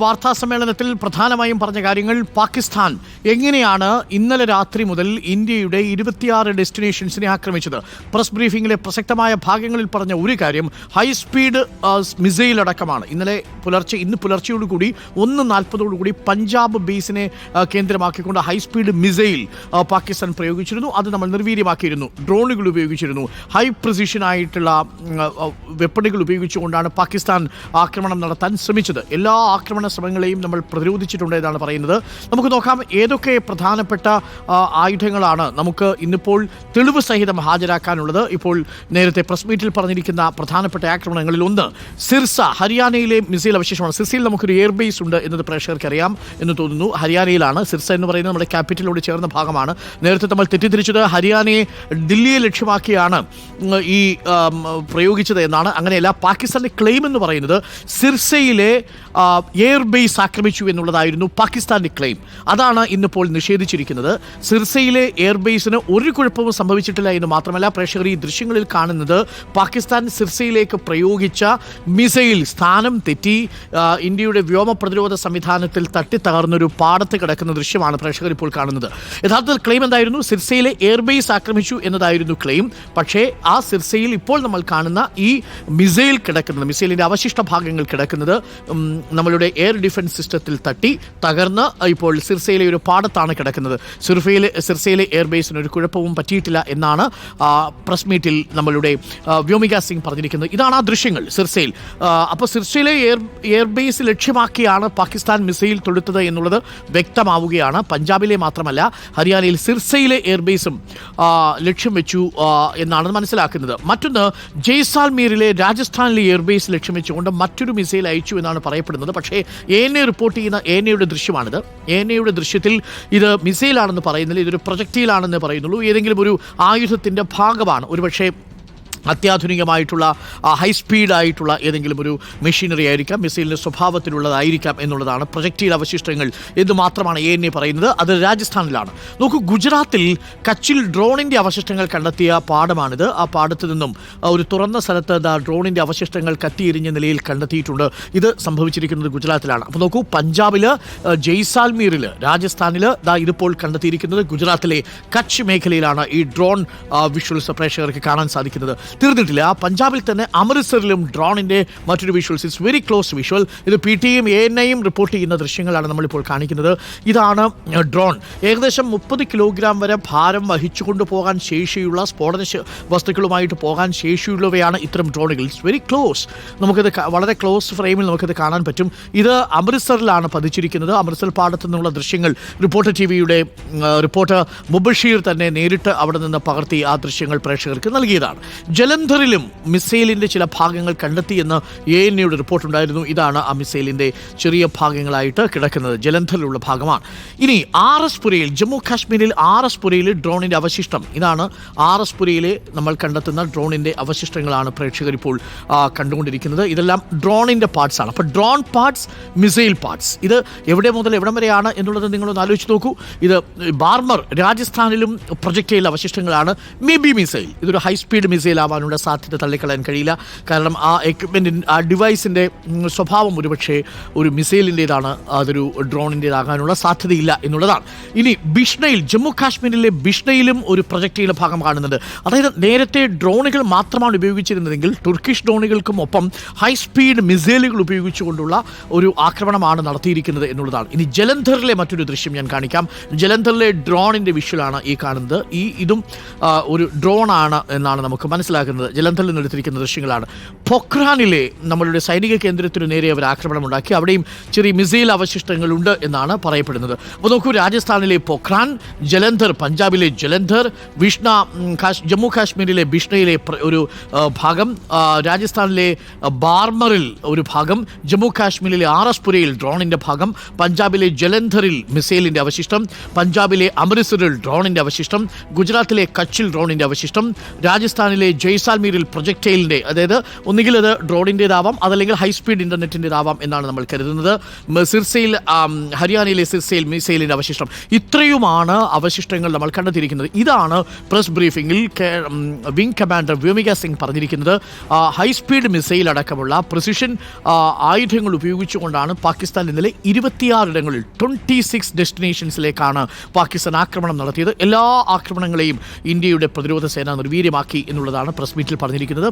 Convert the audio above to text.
വാർത്താ സമ്മേളനത്തിൽ പ്രധാനമായും പറഞ്ഞ കാര്യങ്ങൾ പാകിസ്ഥാൻ എങ്ങനെയാണ് ഇന്നലെ രാത്രി മുതൽ ഇന്ത്യയുടെ ഇരുപത്തിയാറ് ഡെസ്റ്റിനേഷൻസിനെ ആക്രമിച്ചത്? പ്രസ് ബ്രീഫിംഗിലെ പ്രസക്തമായ ഭാഗങ്ങളിൽ പറഞ്ഞ ഒരു കാര്യം ഹൈ സ്പീഡ് മിസൈൽ അടക്കമാണ്. ഇന്നലെ പുലർച്ചെ ഇന്ന് പുലർച്ചയോടുകൂടി ഒന്ന് നാൽപ്പതോടുകൂടി പഞ്ചാബ് ബേസിനെ കേന്ദ്രമാക്കിക്കൊണ്ട് ഹൈ സ്പീഡ് മിസൈൽ പാകിസ്ഥാൻ പ്രയോഗിച്ചിരുന്നു. അത് നമ്മൾ നിർവീര്യമാക്കിയിരുന്നു. ഡ്രോണുകൾ ഉപയോഗിച്ചിരുന്നു. ഹൈ പ്രസിഷനായിട്ടുള്ള വെപ്പണുകൾ ഉപയോഗിച്ചുകൊണ്ടാണ് പാകിസ്ഥാൻ ആക്രമണം നടത്താൻ ശ്രമിച്ചത്. എല്ലാ ആക്രമണ ശ്രമങ്ങളെയും നമ്മൾ പ്രതിരോധിച്ചിട്ടുണ്ട് എന്നാണ് പറയുന്നത്. നമുക്ക് നോക്കാം ഏതൊക്കെ പ്രധാനപ്പെട്ട ആയുധങ്ങളാണ് നമുക്ക് ഇന്നിപ്പോൾ തെളിവ് സഹിതം ഹാജരാക്കാനുള്ളത്. ഇപ്പോൾ നേരത്തെ പ്രസ് മീറ്റിൽ പറഞ്ഞിരിക്കുന്ന പ്രധാനപ്പെട്ട ആക്രമണങ്ങളിൽ ഒന്ന് സിർസ ഹരിയാനയിലെ മിസൈൽ അവശേഷമാണ്. സിർസയിൽ നമുക്കൊരു എയർബേസ് ഉണ്ട് എന്നത് പ്രേക്ഷകർക്ക് അറിയാം എന്ന് തോന്നുന്നു. ഹരിയാനയിലാണ്. സിർസ എന്ന് പറയുന്നത് നമ്മുടെ ക്യാപിറ്റലോട് ചേർന്ന ഭാഗമാണ്. നേരത്തെ നമ്മൾ തെറ്റിദ്ധരിച്ചത് ഹരിയാനയെ ദില്ലിയെ ലക്ഷ്യമാക്കിയാണ് ഈ പ്രയോഗിച്ചത് എന്നാണ്. അങ്ങനെയല്ല പാകിസ്ഥാന്റെ ക്ലെയിം എന്ന് പറയുന്നത് സിർസയിലെ ആ, എയർ ബേസ് ആക്രമിച്ചു എന്നുള്ളതായിരുന്നു പാകിസ്ഥാന്റെ ക്ലെയിം അതാണ് ഇന്നിപ്പോൾ നിഷേധിച്ചിരിക്കുന്നത്. സിർസയിലെ എയർ ബേസിന് ഒരു കുഴപ്പവും സംഭവിച്ചിട്ടില്ല എന്ന് മാത്രമല്ല പ്രേക്ഷകർ ഈ ദൃശ്യങ്ങളിൽ കാണുന്നത് പാകിസ്ഥാൻ സിർസയിലേക്ക് പ്രയോഗിച്ച മിസൈൽ സ്ഥാനം തെറ്റി ഇന്ത്യയുടെ വ്യോമ പ്രതിരോധ സംവിധാനത്തിൽ തട്ടി തകർന്നൊരു പാടത്ത് കിടക്കുന്ന ദൃശ്യമാണ് പ്രേക്ഷകർ ഇപ്പോൾ കാണുന്നത്. യഥാർത്ഥത്തിൽ ക്ലെയിം എന്തായിരുന്നു? സിർസയിലെ എയർബേസ് ആക്രമിച്ചു എന്നതായിരുന്നു ക്ലെയിം പക്ഷേ ആ സിർസയിൽ ഇപ്പോൾ നമ്മൾ കാണുന്ന ഈ മിസൈൽ കിടക്കുന്നത് മിസൈലിന്റെ അവശിഷ്ട ഭാഗങ്ങൾ കിടക്കുന്നത് നമ്മളുടെ എയർ ഡിഫൻസ് സിസ്റ്റത്തിൽ തട്ടി തകർന്ന് ഇപ്പോൾ സിർസയിലെ ഒരു പാടത്താണ് കിടക്കുന്നത്. സിർഫയിലെ സിർസയിലെ എയർബേസിന് ഒരു കുഴപ്പവും പറ്റിയിട്ടില്ല എന്നാണ് പ്രസ് മീറ്റിൽ നമ്മളുടെ വ്യോമിക സിംഗ് പറഞ്ഞിരിക്കുന്നത്. ഇതാണ് ആ ദൃശ്യങ്ങൾ സിർസയിൽ. അപ്പോൾ സിർസയിലെ എയർ എയർബേസ് ലക്ഷ്യമാക്കിയാണ് പാകിസ്ഥാൻ മിസൈൽ തൊടുത്തത് എന്നുള്ളത് വ്യക്തമാവുകയാണ്. പഞ്ചാബിലെ മാത്രമല്ല ഹരിയാനയിൽ സിർസയിലെ എയർബേസും ലക്ഷ്യം വെച്ചു എന്നാണ് മനസ്സിലാക്കുന്നത്. മറ്റൊന്ന് ജയ്സാൽമീറിലെ രാജസ്ഥാനിലെ എയർബേസ് ലക്ഷ്യം വെച്ചുകൊണ്ട് മറ്റൊരു മിസൈൽ അയച്ചു എന്നാണ് പറയപ്പെടുന്നത്. പക്ഷേ എന്നെ റിപ്പോർട്ട് ചെയ്യുന്ന എ എൻ എയുടെ ദൃശ്യമാണിത്. എ എൻ എയുടെ ദൃശ്യത്തിൽ ഇത് മിസൈലാണെന്ന് പറയുന്നില്ല ഇതൊരു പ്രൊജക്റ്റീലാണെന്ന് പറയുന്നുള്ളൂ. ഏതെങ്കിലും ഒരു ആയുധത്തിന്റെ ഭാഗമാണ്. ഒരുപക്ഷേ അത്യാധുനികമായിട്ടുള്ള ഹൈ സ്പീഡായിട്ടുള്ള ഏതെങ്കിലും ഒരു മെഷീനറി ആയിരിക്കാം മിസൈലിന്റെ സ്വഭാവത്തിലുള്ളതായിരിക്കാം എന്നുള്ളതാണ് പ്രൊജക്റ്റീൽ അവശിഷ്ടങ്ങൾ എന്ന് മാത്രമാണ് എ എൻ എ പറയുന്നത്. അത് രാജസ്ഥാനിലാണ്. നോക്കൂ ഗുജറാത്തിൽ കച്ചിൽ ഡ്രോണിന്റെ അവശിഷ്ടങ്ങൾ കണ്ടെത്തിയ പാടമാണിത്. ആ പാടത്ത് നിന്നും ഒരു തുറന്ന സ്ഥലത്ത് ഡ്രോണിന്റെ അവശിഷ്ടങ്ങൾ കത്തിയെരിഞ്ഞ നിലയിൽ കണ്ടെത്തിയിട്ടുണ്ട്. ഇത് സംഭവിച്ചിരിക്കുന്നത് ഗുജറാത്തിലാണ്. അപ്പോൾ നോക്കൂ പഞ്ചാബിൽ ജയ്സാൽമീറിൽ രാജസ്ഥാനിൽ ദാ ഇതിപ്പോൾ കണ്ടെത്തിയിരിക്കുന്നത് ഗുജറാത്തിലെ കച്ച് മേഖലയിലാണ് ഈ ഡ്രോൺ വിഷ്വൽസ് പ്രേക്ഷകർക്ക് കാണാൻ സാധിക്കുന്നത്. തീർന്നിട്ടില്ല. പഞ്ചാബിൽ തന്നെ അമൃത്സറിലും ഡ്രോണിന്റെ മറ്റൊരു visuals it's very close visual ഇത് പി ടിയും എ എൻ ഐയും റിപ്പോർട്ട് ചെയ്യുന്ന ദൃശ്യങ്ങളാണ് നമ്മളിപ്പോൾ കാണിക്കുന്നത്. ഇതാണ് ഡ്രോൺ ഏകദേശം മുപ്പത് കിലോഗ്രാം വരെ ഭാരം വഹിച്ചുകൊണ്ട് പോകാൻ ശേഷിയുള്ള സ്ഫോടന വസ്തുക്കളുമായിട്ട് പോകാൻ ശേഷിയുള്ളവയാണ് ഇത്തരം ഡ്രോണുകൾ ഇറ്റ്സ് വെരി ക്ലോസ് നമുക്കിത് വളരെ ക്ലോസ് ഫ്രെയിമിൽ നമുക്കിത് കാണാൻ പറ്റും. ഇത് അമൃത്സറിലാണ് പതിച്ചിരിക്കുന്നത്. അമൃത്സർ പാടത്തു നിന്നുള്ള ദൃശ്യങ്ങൾ റിപ്പോർട്ടർ ടി വിയുടെ റിപ്പോർട്ടർ മുബഷീർ തന്നെ നേരിട്ട് അവിടെ നിന്ന് പകർത്തി ആ ദൃശ്യങ്ങൾ പ്രേക്ഷകർക്ക് നൽകിയതാണ്. ജലന്ധറിലും മിസൈലിന്റെ ചില ഭാഗങ്ങൾ കണ്ടെത്തിയെന്ന് എ എൻ എയുടെ റിപ്പോർട്ടുണ്ടായിരുന്നു. ഇതാണ് ആ മിസൈലിന്റെ ചെറിയ ഭാഗങ്ങളായിട്ട് കിടക്കുന്നത്. ജലന്ധറിലുള്ള ഭാഗമാണ്. ഇനി ആർ എസ് പുരയിൽ ജമ്മു കാശ്മീരിൽ ആർ എസ് പുരയിൽ ഡ്രോണിന്റെ അവശിഷ്ടം. ഇതാണ് ആർ എസ് പുരയിലെ നമ്മൾ കണ്ടെത്തുന്ന ഡ്രോണിന്റെ അവശിഷ്ടങ്ങളാണ് പ്രേക്ഷകർ ഇപ്പോൾ കണ്ടുകൊണ്ടിരിക്കുന്നത്. ഇതെല്ലാം ഡ്രോണിന്റെ പാർട്സ് ആണ്. അപ്പോൾ ഡ്രോൺ പാർട്സ് മിസൈൽ പാർട്സ്. ഇത് എവിടെ മുതൽ എവിടം വരെയാണ് എന്നുള്ളത് നിങ്ങളൊന്ന് ആലോചിച്ച് നോക്കൂ. ഇത് ബാർമർ രാജസ്ഥാനിലും പ്രൊജക്റ്റൈൽ അവശിഷ്ടങ്ങളാണ്. Maybe missile. ഇതൊരു ഹൈ സ്പീഡ് മിസൈൽ ആവാനുള്ള സാധ്യത തള്ളിക്കളയാൻ കഴിയില്ല. കാരണം ആ എക്യുപ്മെന്റിൻ ആ ഡിവൈസിന്റെ സ്വഭാവം ഒരുപക്ഷെ ഒരു മിസൈലിന്റേതാണ് അതൊരു ഡ്രോണിന്റേതാകാനുള്ള സാധ്യതയില്ല എന്നുള്ളതാണ്. ഇനി ബിഷ്ണയിൽ ജമ്മു കാശ്മീരിലെ ബിഷ്ണയിലും ഒരു പ്രൊജക്റ്റൈൽ ഭാഗം കാണുന്നുണ്ട്. അതായത് നേരത്തെ ഡ്രോണുകൾ മാത്രമാണ് ഉപയോഗിച്ചിരുന്നതെങ്കിൽ തുർക്കിഷ് ഡ്രോണുകൾക്കും ഒപ്പം ഹൈ സ്പീഡ് മിസൈലുകൾ ഉപയോഗിച്ചുകൊണ്ടുള്ള ഒരു ആക്രമണമാണ് നടത്തിയിരിക്കുന്നത് എന്നുള്ളതാണ്. ഇനി ജലന്ധറിലെ മറ്റൊരു ദൃശ്യം ഞാൻ കാണിക്കാം. ജലന്ധറിലെ ഡ്രോണിന്റെ വിഷ്വലാണ് ഈ കാണുന്നത്. ഈ ഇതും ഒരു ഡ്രോണാണ് എന്നാണ് നമുക്ക് മനസ്സിലാക്കുന്നത് ജലന്ധറിൽ നിന്ന് എടുത്തിരിക്കുന്ന ദൃശ്യങ്ങളാണ്. പൊഖ്രാനിലെ നമ്മളുടെ സൈനിക കേന്ദ്രത്തിനു നേരെ അവർ ആക്രമണം ഉണ്ടാക്കി അവിടെയും ചെറിയ മിസൈൽ അവശിഷ്ടങ്ങളുണ്ട് എന്നാണ് പറയപ്പെടുന്നത്. അപ്പോൾ നോക്കൂ രാജസ്ഥാനിലെ പൊഖ്രാൻ ജലന്ധർ പഞ്ചാബിലെ ജലന്ധർ വിഷ്ണ ജമ്മു കാശ്മീരിലെ ബിഷ്ണയിലെ ഒരു ഭാഗം രാജസ്ഥാനിലെ ബാർമറിൽ ഒരു ഭാഗം ജമ്മു കാശ്മീരിലെ ആർ എസ് പുരയിൽ ഡ്രോണിന്റെ ഭാഗം പഞ്ചാബിലെ ജലന്ധറിൽ മിസൈലിന്റെ അവശിഷ്ടം പഞ്ചാബിലെ അമൃത്സറിൽ ഡ്രോണിന്റെ അവശിഷ്ടം ഗുജറാത്തിലെ കച്ചിൽ ഡ്രോണിന്റെ അവശിഷ്ടം രാജസ്ഥാനിലെ ജയ്സാൽമീരിൽ പ്രൊജക്ടൈലിന്റെ അതായത് ഒന്നുകിൽ അത് ഡ്രോണിന്റെതാവാം അതല്ലെങ്കിൽ ഹൈസ്പീഡ് ഇന്റർനെറ്റിന്റെതാവാം എന്നാണ് നമ്മൾ കരുതുന്നത്. സിർസയിൽ ഹരിയാനയിലെ സിർസയിൽ മിസൈലിന്റെ അവശിഷ്ടം. ഇത്രയുമാണ് അവശിഷ്ടങ്ങൾ നമ്മൾ കണ്ടെത്തിയിരിക്കുന്നത്. ഇതാണ് പ്രസ് ബ്രീഫിംഗിൽ വിംഗ് കമാൻഡർ വ്യോമിക സിംഗ് പറഞ്ഞിരിക്കുന്നത്. ഹൈസ്പീഡ് മിസൈൽ അടക്കമുള്ള പ്രിസിഷൻ ആയുധങ്ങൾ ഉപയോഗിച്ചുകൊണ്ടാണ് പാകിസ്ഥാൻ ഇന്നലെ ഇരുപത്തിയാറിടങ്ങളിൽ ട്വന്റി സിക്സ് ഡെസ്റ്റിനേഷൻസിലേക്കാണ് പാകിസ്ഥാൻ ആക്രമണം നടത്തിയത്. എല്ലാ ആക്രമണങ്ങളെയും ഇന്ത്യയുടെ പ്രതിരോധ സേന നിർവീര്യമാക്കി എന്നുള്ളതാണ് പ്രസ് മീറ്റിൽ പറഞ്ഞിരിക്കുന്നത്